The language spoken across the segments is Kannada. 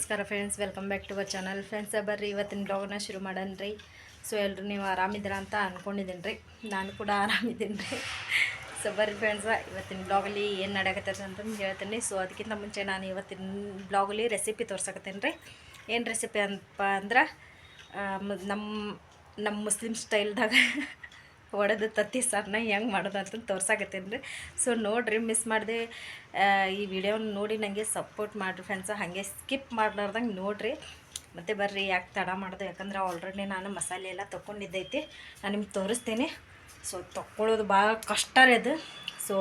ನಮಸ್ಕಾರ friends welcome back to our channel friends ಬರ್ರಿ, ಇವತ್ತಿನ ಬ್ಲಾಗ್ನ ಶುರು ಮಾಡೋಣ ರೀ ಸೊ ಎಲ್ಲರೂ ನೀವು ಆರಾಮಿದ್ದೀರಾ ಅಂತ ಅಂದ್ಕೊಂಡಿದ್ದೀನಿ ರೀ ನಾನು ಕೂಡ ಆರಾಮಿದ್ದೀನಿ ರೀ ಸೊ ಬರ್ರಿ ಫ್ರೆಂಡ್ಸ ಇವತ್ತಿನ ಬ್ಲಾಗಲ್ಲಿ ಏನು ನಡೆಯಕತ್ತೈತೆ ಅಂತಂದು ಹೇಳ್ತೀನಿ. ಸೊ ಅದಕ್ಕಿಂತ ಮುಂಚೆ ನಾನು ಇವತ್ತಿನ ಬ್ಲಾಗಲ್ಲಿ ರೆಸಿಪಿ ತೋರ್ಸಕತ್ತೀನಿ ರೀ ಏನು ರೆಸಿಪಿ ಅಂತಪ್ಪ ಅಂದ್ರೆ ನಮ್ಮ ನಮ್ಮ ಮುಸ್ಲಿಮ್ ಸ್ಟೈಲ್ದಾಗ ಒಡೆದು ತತ್ತಿ ಸಾರನ್ನ ಹೆಂಗೆ ಮಾಡೋದು ಅಂತ ತೋರ್ಸಾಕತ್ತೀನಿ ರೀ ಸೊ ನೋಡಿರಿ ಮಿಸ್ ಮಾಡಿದೆ ಈ ವಿಡಿಯೋನ ನೋಡಿ ನನಗೆ ಸಪೋರ್ಟ್ ಮಾಡಿರಿ ಫ್ರೆಂಡ್ಸ ಹಾಗೆ ಸ್ಕಿಪ್ ಮಾಡ್ಲಾರ್ದಂಗೆ ನೋಡಿರಿ. ಮತ್ತು ಬರ್ರಿ, ಯಾಕೆ ತಡ ಮಾಡೋದು? ಯಾಕಂದ್ರೆ ಆಲ್ರೆಡಿ ನಾನು ಮಸಾಲೆ ಎಲ್ಲ ತೊಗೊಂಡಿದ್ದೈತಿ ನಾನು ನಿಮ್ಗೆ ತೋರಿಸ್ತೀನಿ. ಸೊ ತೊಗೊಳ್ಳೋದು ಭಾಳ ಕಷ್ಟ ರೀ ಅದು. ಸೊ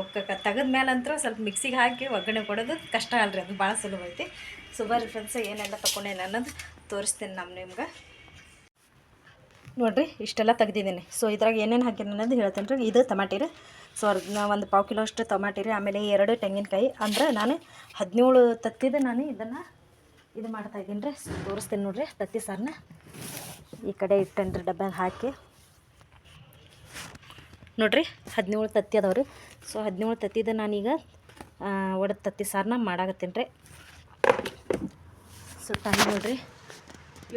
ತೆಗೆದ ಮೇಲೆ ಅಂತ ಸ್ವಲ್ಪ ಮಿಕ್ಸಿಗೆ ಹಾಕಿ ಒಗ್ಗರಣೆ ಕೊಡೋದು ಕಷ್ಟ ಅಲ್ರಿ ಅದು ಭಾಳ ಸುಲಭ ಐತಿ. ಸೊ ಬರ್ರಿ ಫ್ರೆಂಡ್ಸ ಏನೆಲ್ಲ ತೊಗೊಂಡೇನೆ ಅನ್ನೋದು ತೋರಿಸ್ತೀನಿ ನಾನು ನಿಮ್ಗೆ. ನೋಡಿರಿ, ಇಷ್ಟೆಲ್ಲ ತೆಗ್ದಿದ್ದೀನಿ. ಸೊ ಇದ್ರಾಗ ಏನೇನು ಹಾಕಿನಿ ಅನ್ನೋದು ಹೇಳ್ತೇನೆ ರೀ. ಇದು ತಮಾಟಿ ರೀ. ಸೊ ಒಂದು ಪಾವು ಕಿಲೋ ಅಷ್ಟು ಟಮಾಟಿ ರೀ. ಆಮೇಲೆ ಎರಡು ತೆಂಗಿನಕಾಯಿ. ಅಂದ್ರೆ ನಾನು ಹದಿನೇಳು ತತ್ತಿದ ನಾನು ಇದನ್ನು ಇದು ಮಾಡ್ತಾ ಇದ್ದೀನಿ ರೀ. ತೋರಿಸ್ತೀನಿ ನೋಡಿರಿ ತತ್ತಿ ಸಾರನ್ನ ಈ ಕಡೆ ಇಟ್ಟೇನೆ ರೀ ಡಬ್ಬ ಹಾಕಿ. ನೋಡಿರಿ ಹದಿನೇಳು ತತ್ತಿ ಅದಾವೆ ರೀ. ಸೊ ಹದಿನೇಳು ತತ್ತಿದ ನಾನೀಗ ಒಡೆದ ತತ್ತಿ ಸಾರನ್ನ ಮಾಡಾಕತ್ತೀನಿ ರೀ. ಸೊ ಟೈಮ್ ನೋಡಿರಿ.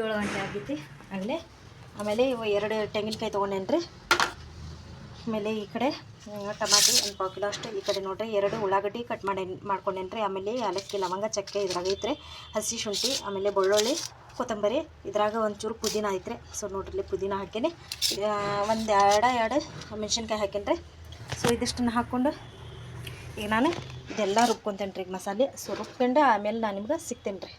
ಏಳು ಗಂಟೆ ಆಗೈತಿ. ಆಗಲೇ ಆಮೇಲೆ ಇವು ಎರಡು ತೆಂಗಿನಕಾಯಿ ತೊಗೊಂಡೇನಿ ರೀ ಆಮೇಲೆ ಈ ಕಡೆ ಟಮಾಟಿ ಒಂದು ಪಾವು ಕಿಲೋ ಅಷ್ಟು. ಈ ಕಡೆ ನೋಡ್ರಿ, ಎರಡು ಉಳ್ಳಾಗಡ್ಡಿ ಕಟ್ ಮಾಡಿ ಮಾಡ್ಕೊಂಡೇನಿ ರೀ ಆಮೇಲೆ ಏಲಕ್ಕಿ ಲವಂಗ, ಚಕ್ಕೆ ಇದ್ರಾಗ ಐತ್ರಿ. ಹಸಿ ಶುಂಠಿ, ಆಮೇಲೆ ಬೆಳ್ಳುಳ್ಳಿ, ಕೊತ್ತಂಬರಿ. ಇದ್ರಾಗ ಒಂಚೂರು ಪುದೀನ ಐತ್ರಿ. ಸೊ ನೋಡ್ರಿ ಪುದೀನ ಹಾಕೀನಿ. ಒಂದು ಎರಡು ಎರಡು ಮೆಣಸಿನ್ಕಾಯಿ ಹಾಕೇನಿ ಸೊ ಇದಿಷ್ಟನ್ನು ಹಾಕ್ಕೊಂಡು ಈಗ ನಾನು ಇದೆಲ್ಲ ರುಬ್ಕೊತೇನೆ ರೀ ಈಗ ಮಸಾಲೆ. ಸೊ ರುಬ್ಕೊಂಡು ಆಮೇಲೆ ನಾನು ನಿಮ್ಗೆ ಸಿಗ್ತೇನೆ ರೀ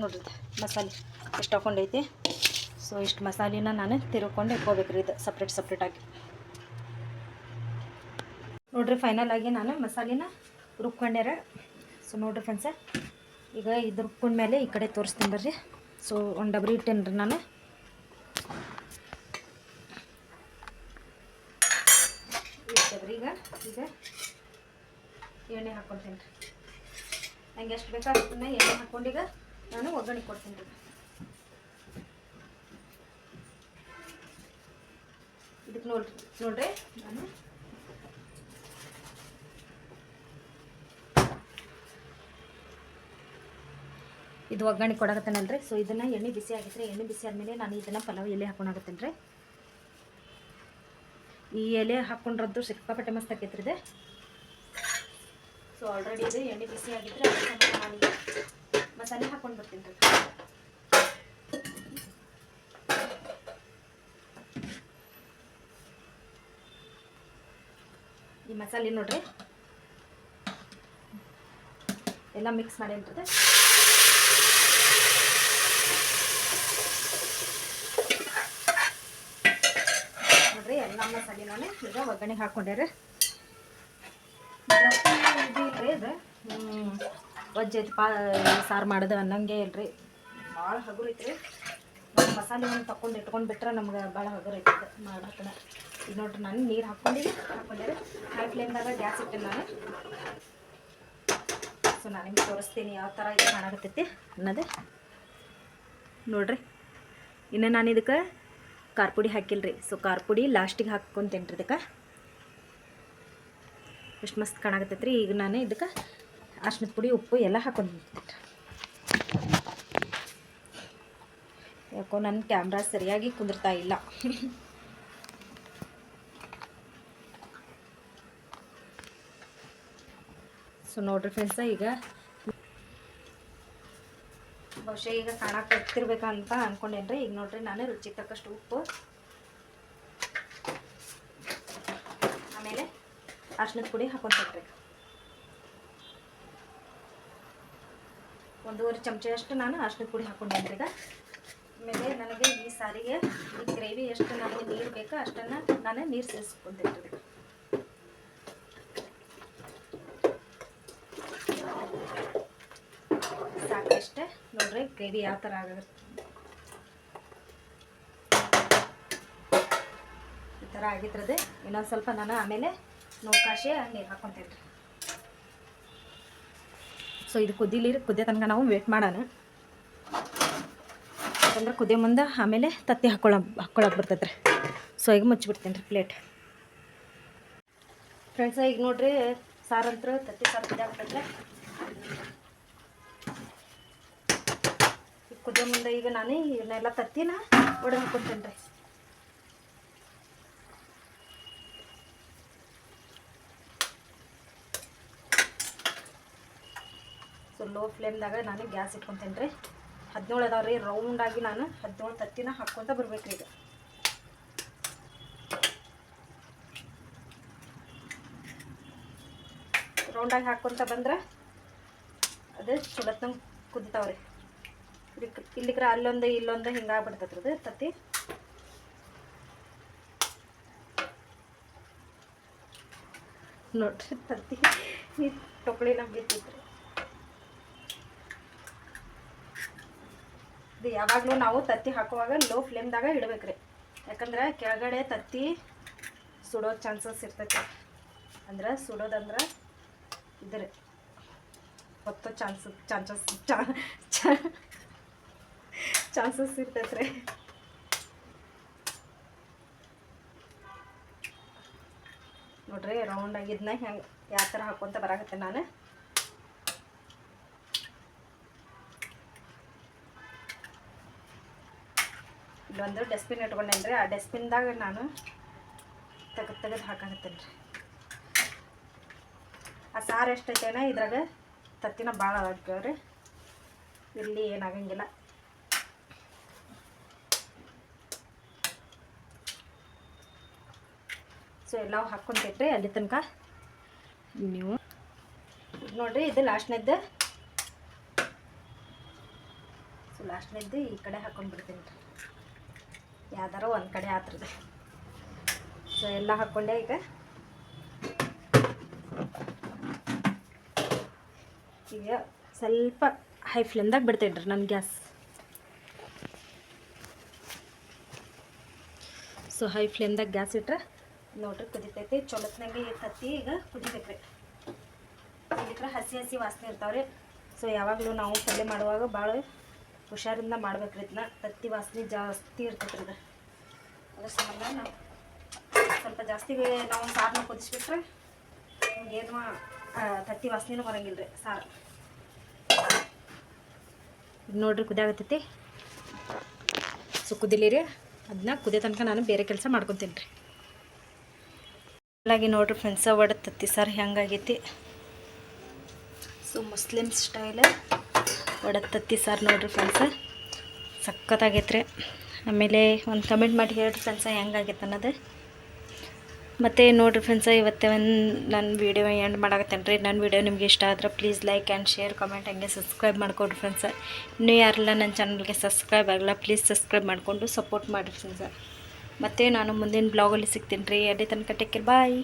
ನೋಡ್ರಿ ಮಸಾಲೆ. ಎಷ್ಟು ಹಾಕೊಂಡೈತಿ ಸೊ ಇಷ್ಟು ಮಸಾಲಿನ ನಾನು ತಿರ್ಕೊಂಡು ಇಟ್ಕೋಬೇಕ್ರಿ ಇದು ಸಪ್ರೇಟ್ ಆಗಿ. ನೋಡ್ರಿ ಫೈನಲ್ ಆಗಿ ನಾನು ಮಸಾಲಿನ ರುಬ್ಕೊಂಡ್ಯಾರ ಸೊ ನೋಡ್ರಿ ಫ್ರೆಂಡ್ಸ ಈಗ ಇದು ರುಬ್ಕೊಂಡ್ಮೇಲೆ ಈ ಕಡೆ ತೋರಿಸ್ತೀನಿ ಬರ್ರಿ. ಸೊ ಒಂದು ಡಬ್ರಿ ಇಟ್ಟೇನ್ರಿ ನಾನು. ಈಗ ಈಗ ಎಣ್ಣೆ ಹಾಕ್ಕೊತೀನಿ ರೀ ನಂಗೆ ಎಷ್ಟು ಬೇಕಾಗ್ತದೆ ಎಣ್ಣೆ ಹಾಕ್ಕೊಂಡೀಗ ನಾನು ಒಗ್ಗರಣೆ ಕೊಡ್ತೀನಿ ಇದಕ್ಕೆ ನೋಡ್ರಿ ನೋಡ್ರಿ ನಾನು. ಇದು ಒಗ್ಗರಣೆ ಕೊಡಕತ್ತೇನಲ್ರಿ? ಸೊ ಇದನ್ನು ಎಣ್ಣೆ ಬಿಸಿ ಆಗೈತ್ರಿ ಎಣ್ಣೆ ಬಿಸಿ ಆದಮೇಲೆ ನಾನು ಇದನ್ನು ಪಲಾವ್ ಎಲೆ ಹಾಕೊಂಡಾಗತ್ತೇನ್ರಿ ಈ ಎಲೆ ಹಾಕೊಂಡ್ರದ್ದು ಸಿಕ್ಕಾಪಟ್ಟೆ ಮಸ್ತ್ ಆಕೈತ್ರಿ ಇದೆ. ಸೊ ಆಲ್ರೆಡಿ ಇದು ಎಣ್ಣೆ ಬಿಸಿ ಆಗಿದ್ರೆ ನಾನು ಮಸಾಲೆ ಹಾಕೊಂಡು ಬರ್ತೀನಿ ಈ ಮಸಾಲೆ ನೋಡ್ರಿ. ಎಲ್ಲ ಮಿಕ್ಸ್ ಮಾಡೇನ್ರಿ ನೋಡ್ರಿ, ಎಲ್ಲ ಮಸಾಲೆ ನಾನು ಈಗ ಒಗ್ಗರಣೆ ಹಾಕೊಂಡೆ ರೀ ಇದು ಇಲ್ರಿ ಅದು ವಜ್ಜೈತಿ ಪಾ ಸಾರು ಮಾಡೋದು ಅನ್ನಂಗೆ ಇಲ್ರಿ. ಭಾಳ ಹಗುರು ಐತ್ರಿ. ಮಸಾಲೆ ಒಂದು ತಕೊಂಡು ಇಟ್ಕೊಂಡು ಬಿಟ್ರೆ ನಮ್ಗೆ ಭಾಳ ಹಗುರು ಐತಿ ಇದು ಮಾಡಕ್ಕೆ ಈಗ ನೋಡ್ರಿ, ನಾನು ನೀರು ಹಾಕ್ಕೊಂಡಿನಿ ಹಾಕ್ಕೊಂಡ್ರೆ ಹೈ ಫ್ಲೇಮ್ದಾಗ ಗ್ಯಾಸ್ ಇಟ್ಟೆ ನಾನು. ಸೊ ನಾನು ನಿಮ್ಗೆ ತೋರಿಸ್ತೀನಿ ಯಾವ ಥರ ಇದು ಕಾಣಾಕತ್ತೈತಿ ಅನ್ನೋದು. ನೋಡ್ರಿ, ಇನ್ನು ನಾನು ಇದಕ್ಕೆ ಖಾರ ಪುಡಿ ಹಾಕಿಲ್ರಿ. ಸೊ ಖಾರ ಪುಡಿ ಲಾಸ್ಟಿಗೆ ಹಾಕ್ಕೊಂತೇನೆ ರೀ ಇದಕ್ಕೆ. ಎಷ್ಟು ಮಸ್ತ್ ಕಾಣಾಕತ್ತೈತೆ ರೀ ಈಗ ನಾನು ಇದಕ್ಕೆ ಅರ್ಶಿನದ ಪುಡಿ, ಉಪ್ಪು ಎಲ್ಲ ಹಾಕೊಂಡ್ಬಿಟ್ಟು ಯಾಕೋ ನನ್ನ ಕ್ಯಾಮ್ರಾ ಸರಿಯಾಗಿ ಕುಂದಿರ್ತಾ ಇಲ್ಲ. ಸೊ ನೋಡ್ರಿ ಫ್ರೆಂಡ್ಸ ಈಗ ಬಹುಶಃ ಈಗ ಕಾಣಕ್ಕೆ ಎತ್ತಿರ್ಬೇಕಂತ ಅನ್ಕೊಂಡೇನ್ರಿ. ಈಗ ನೋಡ್ರಿ ನಾನು ರುಚಿಗೆ ತಕ್ಕಷ್ಟು ಉಪ್ಪು, ಆಮೇಲೆ ಅರ್ಶಿನದ ಪುಡಿ ಹಾಕೊಂಡ್ರಿ ಒಂದೂವರೆ ಚಮಚದಷ್ಟು ನಾನು ಅರಶಿನ ಪುಡಿ ಹಾಕೊಂಡಿದ್ದೆ ಆಮೇಲೆ ನನಗೆ ಈ ಸಾರಿಗೆ, ಈ ಗ್ರೇವಿ ಎಷ್ಟು ನನಗೆ ನೀರು ಬೇಕೋ ಅಷ್ಟನ್ನು ನಾನು ನೀರು ಸೇರಿಸ್ಕೊಂತೀನಿ ಸಾಕಷ್ಟೇ ನೋಡ್ರಿ ಗ್ರೇವಿ ಯಾವ ಥರ ಆಗಿರುತ್ತೆ ಈ ಥರ ಆಗಿದ್ರದ್ದು ಇನ್ನೊಂದು ಸ್ವಲ್ಪ ನಾನು ಆಮೇಲೆ ನೋಡ್ಕಾಶಿ ನೀರು ಹಾಕೊತೀನಿ ರೀ ಸೊ ಇದು ಕುದಿಲಿ, ಕುದಿಯೋ ತನಕ ನಾವು ವೇಟ್ ಮಾಡೋಣ. ಯಾಕಂದ್ರೆ ಕುದಿಯೋ ಮುಂದೆ ಆಮೇಲೆ ತತ್ತಿ ಹಾಕೊಳ್ಳೋ ಹಾಕ್ಕೊಳಕ್ಕೆ ಬರ್ತೈತೆ ಸೊ ಈಗ ಮುಚ್ಚಿಬಿಡ್ತೀನಿ ರೀ ಪ್ಲೇಟ್ ಫ್ರೆಂಡ್ಸ ಈಗ ನೋಡ್ರಿ ಸಾರಂತ್ರ ತತ್ತಿ ಸಾರು ಈಗ ಕುದಿಯೋ ಮುಂದೆ ಈಗ ನಾನು ಇವನ್ನೆಲ್ಲ ತತ್ತಿನ ಒಡೆದು ಹಾಕ್ಕೊತೀನಿ ರೀ ಲೋ ಫ್ಲೇಮ್ದಾಗ ನಾನು ಗ್ಯಾಸ್ ಇಟ್ಕೊತೇನೆ ರೀ. ಹದಿನೇಳು ಅದಾವ ರೀ ರೌಂಡಾಗಿ ನಾನು ಹದಿನೇಳು ತತ್ತಿನ ಹಾಕ್ಕೊತ ಬರ್ಬೇಕು ಈಗ. ರೌಂಡಾಗಿ ಹಾಕ್ಕೊತ ಬಂದ್ರೆ ಅದು ಚುಲತ್ನಂಗೆ ಕುದಿತಾವ್ರಿ ಇದಕ್ಕೆ ಇಲ್ಲಿಕ್ರ ಅಲ್ಲೊಂದು, ಇಲ್ಲೊಂದು ಹಿಂಗಾಗ್ಬಿಡ್ತೈತ್ರಿ ತತ್ತಿ. ನೋಡ್ರಿ ತತ್ತಿ, ಈ ಟೊಕ್ಳಿನ ಬಿತ್ತಿತ್ರಿ ಇದು ಯಾವಾಗಲೂ ನಾವು ತತ್ತಿ ಹಾಕುವಾಗ ಲೋ ಫ್ಲೇಮ್ದಾಗ ರೀ ಯಾಕಂದ್ರೆ ಕೆಳಗಡೆ ತತ್ತಿ ಸುಡೋ ಚಾನ್ಸಸ್ ಇರ್ತೈತೆ. ಅಂದ್ರೆ ಸುಡೋದಂದ್ರೆ ಇದ್ರೆ. ಹೊತ್ತೋ ಚಾನ್ಸಸ್ ಚಾನ್ಸಸ್ ಚಾನ್ಸಸ್ ಇರ್ತೈತ್ರಿ. ನೋಡ್ರಿ ರೌಂಡ್ ಆಗಿದ್ನ ಹೆಂಗೆ ಯಾವ ಥರ ಹಾಕ್ಕೊಂತ ಬರಾಕತ್ತೆ ನಾನು. ಇಲ್ಲೊಂದು ಡಸ್ಟ್ಬಿನ್ ಇಟ್ಕೊಂಡೇನಿ ರೀ ಆ ಡಸ್ಟ್ಬಿನ್ದಾಗ ನಾನು ತೆಗೆದು ತೆಗೆದು ಹಾಕಾಕತ್ತೇನೆ ರೀ. ಆ ಸಾರು ಎಷ್ಟೈತೇನ? ಇದ್ರಾಗ ತತ್ತಿನ ಭಾಳ ಆಗ್ತಾವ್ರಿ ಇಲ್ಲಿ ಏನಾಗಂಗಿಲ್ಲ. ಸೊ ಎಲ್ಲವೂ ಹಾಕ್ಕೊಂತೈತ್ರಿ ಅಲ್ಲಿ ತನಕ. ನೀವು? ನೋಡಿರಿ ನೋಡ್ರಿ ಇದು ಲಾಸ್ಟ್ನೇದ್ದು. ಸೊ ಲಾಸ್ಟ್ನೇದ್ದು ಈ ಕಡೆ ಹಾಕ್ಕೊಂಡು ಬಿಡ್ತೀನಿ ರೀ. ಯಾವ್ದಾರ ಒಂದು ಕಡೆ ಆತ್ರದ. ಸೊ ಎಲ್ಲ ಹಾಕ್ಕೊಂಡೆ ಈಗ. ಈಗ ಸ್ವಲ್ಪ ಹೈ ಫ್ಲೇಮ್ದಾಗ ಬಿಡ್ತೇನೆ ರೀ ನನ್ನ ಗ್ಯಾಸ್. ಸೊ ಹೈ ಫ್ಲೇಮ್ದಾಗ ಗ್ಯಾಸ್ ಇಟ್ರೆ ನೋಡ್ರಿ ಕುದಿತೈತಿ, ಚೊಲತ್ನಾಗೆ ತತ್ತಿ ಈಗ ಕುದಿಬೇಕ್ರಿ. ಇಲ್ಲಿಕ್ರ ಹಸಿ ಹಸಿ ವಾಸನೆ ಇರ್ತಾವ್ರಿ. ಸೊ ಯಾವಾಗಲೂ ನಾವು ಪಲ್ಯ ಮಾಡುವಾಗ ಭಾಳ ಹುಷಾರಿಂದ ಮಾಡ್ಬೇಕ್ರಿ ಇದನ್ನ ತತ್ತಿ ವಾಸನೆ ಜಾಸ್ತಿ ಇರ್ತೈತ್ರಿ ಇದು. ಅದ್ರ ಸಂಬಂಧ ನಾವು ಸ್ವಲ್ಪ ಜಾಸ್ತಿ ನಾವು ಸಾರನ್ನ ಕುದಿಸ್ಬಿಟ್ರೆ ಏನು ತತ್ತಿ ವಾಸನೆನೂ ಬರಂಗಿಲ್ಲ ರೀ ಸಾರು. ಇದು ನೋಡ್ರಿ ಕುದಿಯಾಗತ್ತೈತಿ ಸೊ ಕುದಿಲಿ ರೀ. ಅದನ್ನ ಕುದಿಯೋ ತನಕ ನಾನು ಬೇರೆ ಕೆಲಸ ಮಾಡ್ಕೊತೀನಿ ರೀ. ಹಾಗಾಗಿ ನೋಡ್ರಿ ಫ್ರೆಂಡ್ಸ ಒಡ ತತ್ತಿ ಸಾರು ಹೆಂಗಾಗೈತಿ ಸೊ ಮುಸ್ಲಿಮ್ ಸ್ಟೈಲ್. ಒಡ ತತ್ತಿ ಸಾರು ನೋಡ್ರಿ ಫ್ರೆಂಡ್ಸ ಸಖತ್ತಾಗೈತೆ ರೀ ಆಮೇಲೆ ಒಂದು ಕಮೆಂಟ್ ಮಾಡಿ ಹೇಳ್ರಿ ಫ್ರೆಂಡ್ಸ ಹೆಂಗಾಗೈತೆ ಅನ್ನೋದು. ಮತ್ತು ನೋಡಿರಿ ಫ್ರೆಂಡ್ಸ ಇವತ್ತೇ ಒಂದು ನನ್ನ ವೀಡಿಯೋ ಎಂಡ್ ಮಾಡಾಕತ್ತೇನೆ ರೀ ನನ್ನ ವೀಡಿಯೋ ನಿಮ್ಗೆ ಇಷ್ಟ ಆದ್ರೆ please like and share comment ಹಂಗೆ ಸಬ್ಸ್ಕ್ರೈಬ್ ಮಾಡ್ಕೊಡ್ರಿ ಫ್ರೆಂಡ್ಸ ಇನ್ನೂ ಯಾರೆಲ್ಲ ನನ್ನ ಚಾನಲ್ಗೆ ಸಬ್ಸ್ಕ್ರೈಬ್ ಆಗಲ್ಲ ಪ್ಲೀಸ್ ಸಬ್ಸ್ಕ್ರೈಬ್ ಮಾಡಿಕೊಂಡು ಸಪೋರ್ಟ್ ಮಾಡಿರಿ ಫ್ರೆಂಡ್ಸ ಮತ್ತು ನಾನು ಮುಂದಿನ ಬ್ಲಾಗಲ್ಲಿ ಸಿಗ್ತೀನಿ ರೀ. ಅಲ್ಲಿ ತನಕ ಟೇಕ್ ಬಾಯ್